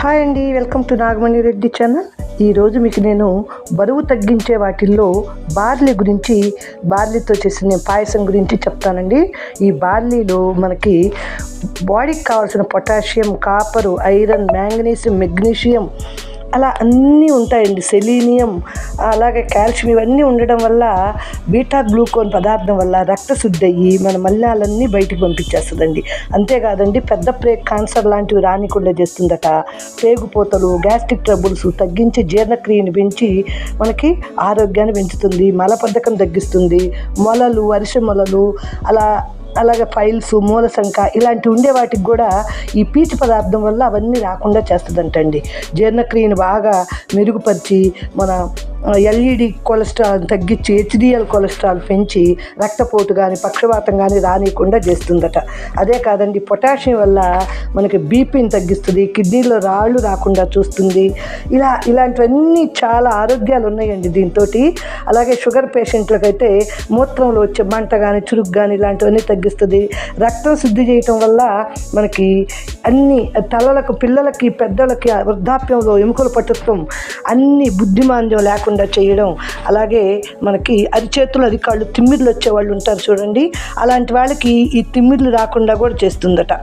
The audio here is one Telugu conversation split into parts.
హాయ్ అండి welcome to Nagamani Reddy channel. ఈరోజు మీకు నేను బరువు తగ్గించే వాటిల్లో బార్లీ గురించి బార్లీతో చేసిన పాయసం గురించి చెప్తానండి. ఈ బార్లీలో మనకి బాడీకి కావాల్సిన potassium copper iron manganese magnesium అలా అన్నీ ఉంటాయండి. సెలీనియం అలాగే కాల్షియం ఇవన్నీ ఉండడం వల్ల బీటా గ్లూకోన్ పదార్థం వల్ల రక్తశుద్ధి అయ్యి మన మల్లాలన్నీ బయటికి పంపించేస్తుందండి. అంతేకాదండి పెద్ద ప్రేగ్ క్యాన్సర్ లాంటివి రానికుండా చేస్తుందట. పేగుపోతలు గ్యాస్ట్రిక్ ట్రబుల్స్ తగ్గించి జీర్ణక్రియని పెంచి మనకి ఆరోగ్యాన్ని పెంచుతుంది మలబద్ధకం తగ్గిస్తుంది. మొలలు అరిసె మొలలు అలా అలాగే ఫైల్స్ మూలశంక ఇలాంటివి ఉండే వాటికి కూడా ఈ పీచు పదార్థం వల్ల అవన్నీ రాకుండా చేస్తుందంటండి. జీర్ణక్రియను బాగా మెరుగుపరిచి మన ఎల్ఈడి కొలెస్ట్రాల్ తగ్గించి హెచ్డిఎల్ కొలెస్ట్రాల్ పెంచి రక్తపోటు కానీ పక్షవాతం కానీ రానియకుండా చేస్తుందట. అదే కాదండి పొటాషియం వల్ల మనకి బీపీని తగ్గిస్తుంది కిడ్నీలో రాళ్ళు రాకుండా చూస్తుంది. ఇలా ఇలాంటివన్నీ చాలా ఆరోగ్యాలు ఉన్నాయండి దీంతో అలాగే షుగర్ పేషెంట్లకైతే మూత్రంలో వచ్చే మంట కానీ చురుకు కానీ ఇలాంటివన్నీ తగ్గిస్తుంది. రక్తం శుద్ధి చేయటం వల్ల మనకి అన్ని తలలకు పిల్లలకి పెద్దలకి వృద్ధాప్యంలో ఎముకలు పట్టుత్వం అన్ని బుద్ధిమాంద్యం లేకుండా చేయడం. అలాగే మనకి అరిచేతులు అరికాళ్ళు తిమ్మిర్లు వచ్చే వాళ్ళు ఉంటారు చూడండి. అలాంటి వాళ్ళకి ఈ తిమ్మిర్లు రాకుండా కూడా చేస్తుందట.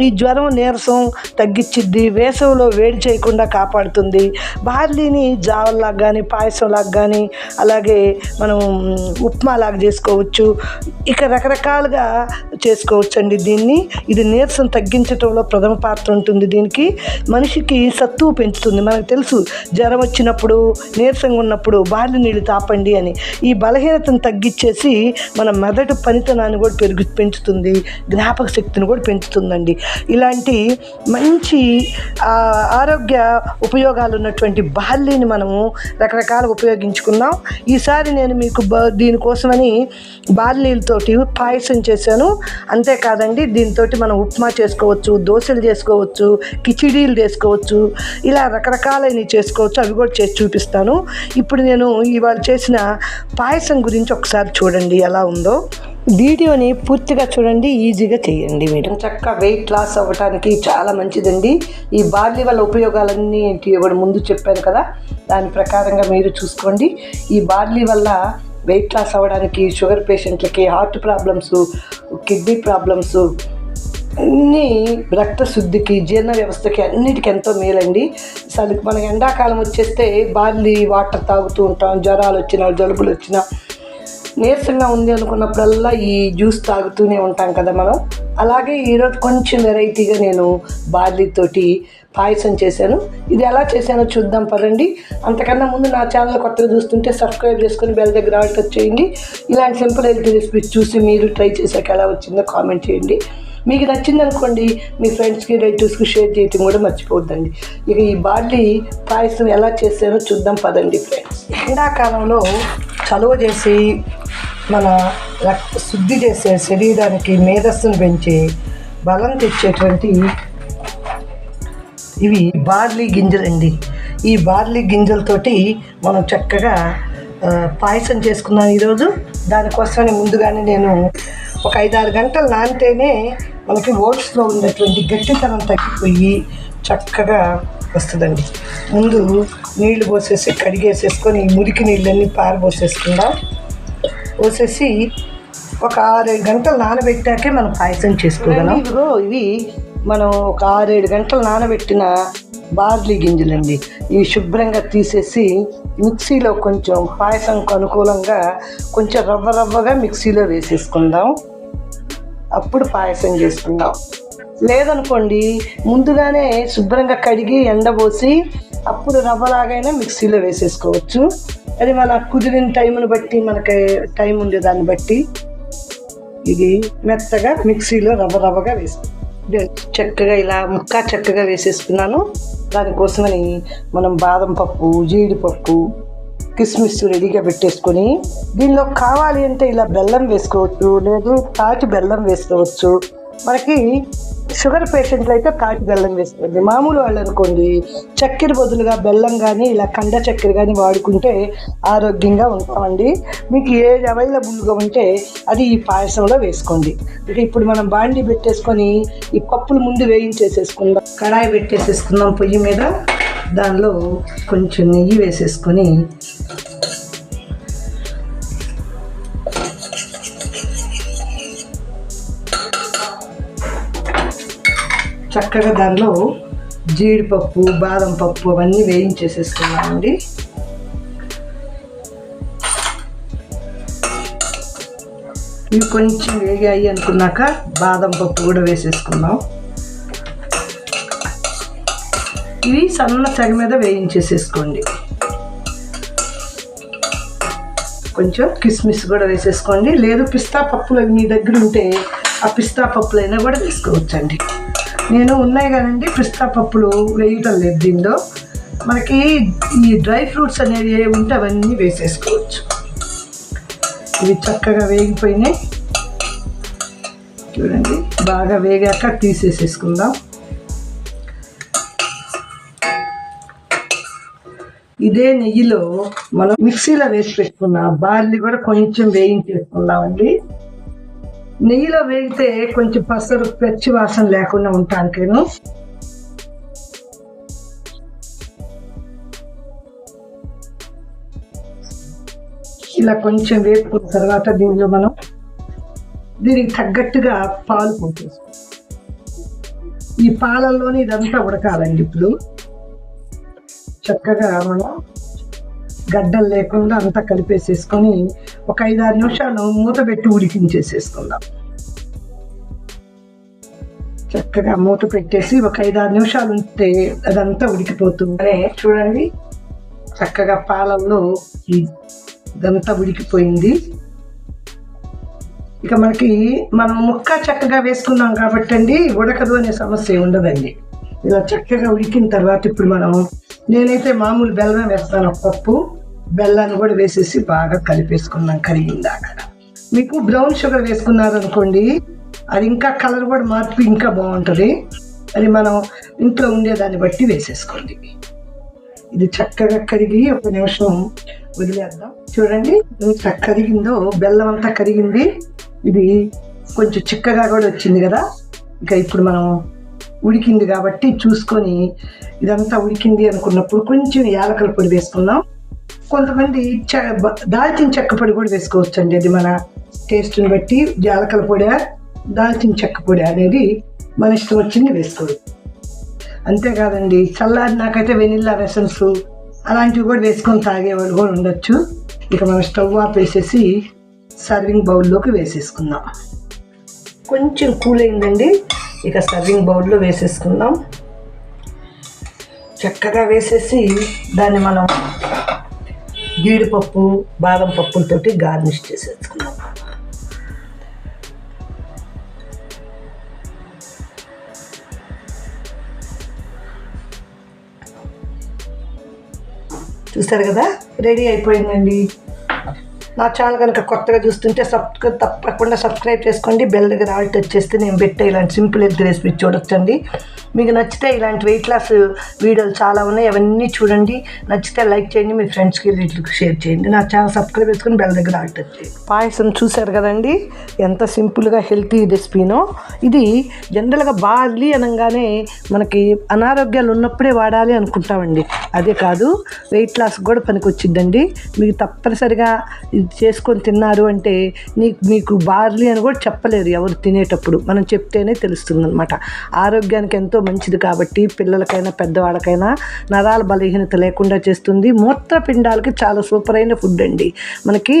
ఈ జ్వరం నీరసం తగ్గించిద్ది వేసవిలో వేడి చేయకుండా కాపాడుతుంది. బార్లీని జావల్లాగా కానీ పాయసంలాగా కానీ అలాగే మనం ఉప్మాలాగా చేసుకోవచ్చు. ఇక రకరకాలుగా చేసుకోవచ్చు అండి దీన్ని. ఇది నీరసం తగ్గించడంలో ప్రథమ పాత్ర ఉంటుంది దీనికి. మనిషికి సత్తువు పెంచుతుంది. మనకు తెలుసు జ్వరం వచ్చినప్పుడు నీరసంగా ఉన్నప్పుడు బార్లీ నీళ్ళు తాపండి అని ఈ బలహీనతను తగ్గించేసి మన మెదడు పనితనాన్ని కూడా పెరుగు పెంచుతుంది జ్ఞాపక శక్తిని కూడా పెంచుతుందండి. ఇలాంటి మంచి ఆరోగ్య ఉపయోగాలు ఉన్నటువంటి బార్లీని మనము రకరకాల ఉపయోగించుకుందాం ఈసారి నేను మీకు బ దీనికోసమని బార్లీలతోటి పాయసం చేశాను. అంతేకాదండి దీంతో మనం ఉప్మా చేసుకోవచ్చు దోశలు చేసుకోవచ్చు కిచిడీలు చేసుకోవచ్చు ఇలా రకరకాలైనవి చేసుకోవచ్చు. అవి కూడా చేసి చూపిస్తాను. ఇప్పుడు నేను ఇవాళ చేసిన పాయసం గురించి ఒకసారి చూడండి ఎలా ఉందో. వీడియోని పూర్తిగా చూడండి ఈజీగా చేయండి మీరు. చక్కగా వెయిట్ లాస్ అవ్వడానికి చాలా మంచిదండి. ఈ బార్లీ వల్ల ఉపయోగాలన్నీ ఏంటి కూడా ముందు చెప్పాను కదా దాని ప్రకారంగా మీరు చూసుకోండి. ఈ బార్లీ వల్ల వెయిట్ లాస్ అవ్వడానికి షుగర్ పేషెంట్లకి హార్ట్ ప్రాబ్లమ్స్ కిడ్నీ ప్రాబ్లమ్స్ అన్నీ రక్త శుద్ధికి జీర్ణ వ్యవస్థకి అన్నిటికీ ఎంతో మేలండి. అసలు మనకి ఎండాకాలం వచ్చేస్తే బార్లీ వాటర్ తాగుతూ ఉంటాం. జ్వరాలు వచ్చినా జలుబులు వచ్చినా. నీరసంగా ఉంది అనుకున్నప్పుడల్లా ఈ జ్యూస్ తాగుతూనే ఉంటాం కదా మనం. అలాగే ఈరోజు కొంచెం వెరైటీగా నేను బార్లీతోటి పాయసం చేశాను. ఇది ఎలా చేశానో చూద్దాం పదండి. అంతకన్నా ముందు నా ఛానల్ కొత్తగా చూస్తుంటే సబ్స్క్రైబ్ చేసుకుని బెల్ దగ్గర ఆల్ట్ చేయండి. ఇలాంటి సింపుల్ హెల్త్ రెసిపీస్ చూసి మీరు ట్రై చేశాక ఎలా వచ్చిందో కామెంట్ చేయండి. మీకు నచ్చింది అనుకోండి మీ ఫ్రెండ్స్కి రిలేటివ్స్కి షేర్ చేయటం కూడా మర్చిపోవద్దండి. ఇక ఈ బార్లీ పాయసం ఎలా చేసానో చూద్దాం పదండి ఫ్రెండ్స్. ఎండాకాలంలో చలువ చేసి మన రక్త శుద్ధి చేసే శరీరానికి మేధస్సును పెంచి బలం తెచ్చేటువంటి ఇవి బార్లీ గింజలండి. ఈ బార్లీ గింజలతోటి మనం చక్కగా పాయసం చేసుకున్నాను ఈరోజు. దానికోసమని ముందుగానే నేను ఒక ఐదారు గంటలు నానితేనే మనకి ఓట్స్లో ఉన్నటువంటి గట్టితనం తగ్గిపోయి చక్కగా వస్తుందండి. ముందు నీళ్ళు పోసేసి కడిగేసేసుకొని మురికి నీళ్ళన్నీ పారబోసేసుకుందాం. పోసేసి ఒక ఆరేడు గంటలు నానబెట్టాకే మనం పాయసం చేసుకోగలం. ఇదిగో ఇవి మనం ఒక ఆరేడు గంటలు నానబెట్టిన బార్లీ గింజలండి. ఇవి శుభ్రంగా తీసేసి మిక్సీలో కొంచెం పాయసంకు అనుకూలంగా కొంచెం రవ్వ రవ్వగా మిక్సీలో వేసేసుకుందాం. అప్పుడు పాయసం చేసుకుందాం. లేదనుకోండి ముందుగానే శుభ్రంగా కడిగి ఎండబోసి అప్పుడు రవ్వలాగైనా మిక్సీలో వేసేసుకోవచ్చు. అది మన కుదిరిన టైంను బట్టి మనకి టైం ఉండే దాన్ని బట్టి ఇది మెత్తగా మిక్సీలో రవ్వ రవ్వగా వేసుకుంటాం చక్కగా ఇలా ముక్క చక్కగా వేసేసుకున్నాను. దానికోసమని మనం బాదం పప్పు జీడిపప్పు కిస్మిస్ రెడీగా పెట్టేసుకొని దీనిలో కావాలి అంటే ఇలా బెల్లం వేసుకోవచ్చు లేదు తాటి బెల్లం వేసుకోవచ్చు. మనకి షుగర్ పేషెంట్లు అయితే తాటి బెల్లం వేసుకోండి. మామూలు వాళ్ళు అనుకోండి చక్కెర బదులుగా బెల్లం కానీ ఇలా కండ చక్కెర కానీ వాడుకుంటే ఆరోగ్యంగా ఉంటామండి. మీకు ఏది అవైలబుల్గా ఉంటే అది ఈ పాయసంలో వేసుకోండి. ఇక ఇప్పుడు మనం బాండి పెట్టేసుకొని ఈ పప్పులు ముందు వేయించేసేసుకుందాం. కడాయి పెట్టేసేసుకుందాం పొయ్యి మీద. దానిలో కొంచెం నెయ్యి వేసేసుకొని చక్కగా దానిలో జీడిపప్పు బాదం పప్పు అవన్నీ వేయించేసేసుకున్నామండి. ఇవి కొంచెం వేగాయి అనుకున్నాక బాదం పప్పు కూడా వేసేసుకున్నాం ఇవి సన్న సగ మీద వేయించేసేసుకోండి. కొంచెం కిస్మిస్ కూడా వేసేసుకోండి. లేదు పిస్తా పప్పులు మీ దగ్గర ఉంటే ఆ పిస్తా పప్పులైనా కూడా వేసుకోవచ్చండి. నేను ఉన్నాయి కదండి పిస్తా పప్పులు వేయటం లేదు దీనిలో. మనకి ఈ డ్రై ఫ్రూట్స్ అనేవి ఏ ఉంటే అవన్నీ వేసేసుకోవచ్చు. ఇవి చక్కగా వేగిపోయినాయి. చూడండి బాగా వేగాక తీసేసేసుకుందాం. ఇదే నెయ్యిలో మనం మిక్సీలో వేసి పెట్టుకున్న బార్లీ కూడా కొంచెం వేయించేసుకుందామండి. నెయ్యిలో వేగితే కొంచెం పసరు పెచ్చి వాసన లేకుండా ఉంటానికేను ఇలా కొంచెం వేపుకున్న తర్వాత దీనిలో మనం దీనికి తగ్గట్టుగా పాలు పోసేసుకో ఈ పాలల్లోనే ఇదంతా ఉడకాలండి ఇప్పుడు. చక్కగా మనం గడ్డలు లేకుండా అంతా కలిపేసేసుకొని ఒక ఐదారు నిమిషాలు మూత పెట్టి ఉడికించేసేసుకుందాం. చక్కగా మూత పెట్టేసి ఒక ఐదారు నిమిషాలు ఉంటే అదంతా ఉడికిపోతుందనే చూడండి చక్కగా పాలల్లో ఇదంతా ఉడికిపోయింది. ఇక మనకి మనం ముక్క చక్కగా వేసుకున్నాం కాబట్టి అండి ఉడకదు అనే సమస్య ఉండదండి. ఇలా చక్కగా ఉడికిన తర్వాత ఇప్పుడు మనం నేనైతే మామూలు బెల్లం వేస్తాను పప్పు. బెల్లాన్ని కూడా వేసేసి బాగా కలిపేసుకున్నాం కరిగిందాక. మీకు బ్రౌన్ షుగర్ వేసుకున్నారు అనుకోండి అది ఇంకా కలర్ కూడా మార్పు ఇంకా బాగుంటుంది. అది మనం ఇంట్లో ఉండేదాన్ని బట్టి వేసేసుకోండి. ఇది చక్కగా కరిగి ఒక నిమిషం వదిలేద్దాం. చూడండి ఎంత కరిగిందో బెల్లం అంతా కరిగింది. ఇది కొంచెం చిక్కగా కూడా వచ్చింది కదా. ఇంకా ఇప్పుడు మనం ఉడికింది కాబట్టి చూసుకొని ఇదంతా ఉడికింది అనుకున్నప్పుడు కొంచెం యాలకల పొడి వేసుకుందాం. కొంతమంది చ బ- దాల్చిన చెక్క పొడి కూడా వేసుకోవచ్చు అండి అది మన టేస్ట్ని బట్టి జాలకల పొడి దాల్చిన చెక్క పొడి అనేది మన ఇష్టం వచ్చింది వేసుకోవచ్చు. అంతేకాదండి చల్లారి నాకైతే వెనిల్లా వెసన్స్ అలాంటివి కూడా వేసుకొని తాగేవాళ్ళు కూడా ఉండొచ్చు. ఇక మనం స్టవ్ ఆఫ్ వేసేసి సర్వింగ్ బౌల్లోకి వేసేసుకుందాం. కొంచెం కూల్ అయిందండి ఇక సర్వింగ్ బౌల్లో వేసేసుకుందాం. చక్కగా వేసేసి దాన్ని మనం జీడిపప్పు బాదం పప్పులతోటి గార్నిష్ చేసేసుకున్నాం. చూస్తారు కదా? రెడీ అయిపోయిందండి. నా ఛానల్ కనుక కొత్తగా చూస్తుంటే సబ్ తప్పకుండా సబ్స్క్రైబ్ చేసుకోండి. బెల్ దగ్గర ఆల్ట్ వచ్చేస్తే నేను పెట్టే ఇలాంటి సింపుల్ ఎగ్ రెసిపీ చూడొచ్చండి. మీకు నచ్చితే ఇలాంటి వెయిట్ లాస్ వీడియోలు చాలా ఉన్నాయి. అవన్నీ చూడండి. నచ్చితే లైక్ చేయండి. మీ ఫ్రెండ్స్కి వీటికి షేర్ చేయండి. నా ఛానల్ సబ్స్క్రైబ్ చేసుకుని బెల్ దగ్గర ఆల్ట్ పాయసం చూశారు కదండి? ఎంత సింపుల్గా హెల్తీ రెసిపీనో ఇది జనరల్గా బార్లీ అనగానే మనకి అనారోగ్యాలు ఉన్నప్పుడే వాడాలి అనుకుంటామండి. అదే కాదు వెయిట్ లాస్ కూడా పనికొచ్చిద్దండి. మీకు తప్పనిసరిగా ఇది చేసుకొని తిన్నారు అంటే నీకు మీకు బార్లీ అని కూడా చెప్పలేరు ఎవరు తినేటప్పుడు. మనం చెప్తేనే తెలుస్తుంది అనమాట ఆరోగ్యానికి ఎంతో మంచిది కాబట్టి పిల్లలకైనా పెద్దవాళ్ళకైనా నరాల బలహీనత లేకుండా చేస్తుంది. మూత్రపిండాలకి చాలా సూపర్ అయిన ఫుడ్ అండి. మనకి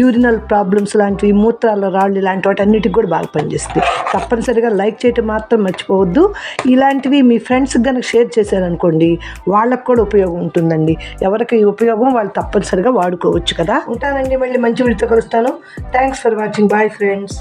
యూరినల్ ప్రాబ్లమ్స్ లాంటివి మూత్రాల రాళ్ళు ఇలాంటి వాటి అన్నిటికి కూడా బాగా పనిచేస్తుంది తప్పనిసరిగా లైక్ చేయటం మాత్రం మర్చిపోవద్దు. ఇలాంటివి మీ ఫ్రెండ్స్కి కనుక షేర్ చేశారనుకోండి వాళ్ళకు కూడా ఉపయోగం ఉంటుందండి. ఎవరికి ఉపయోగం వాళ్ళు తప్పనిసరిగా వాడుకోవచ్చు కదా. ఉంటానండి మళ్ళీ మంచి వీడితో కలుస్తాను. Thanks for watching bye friends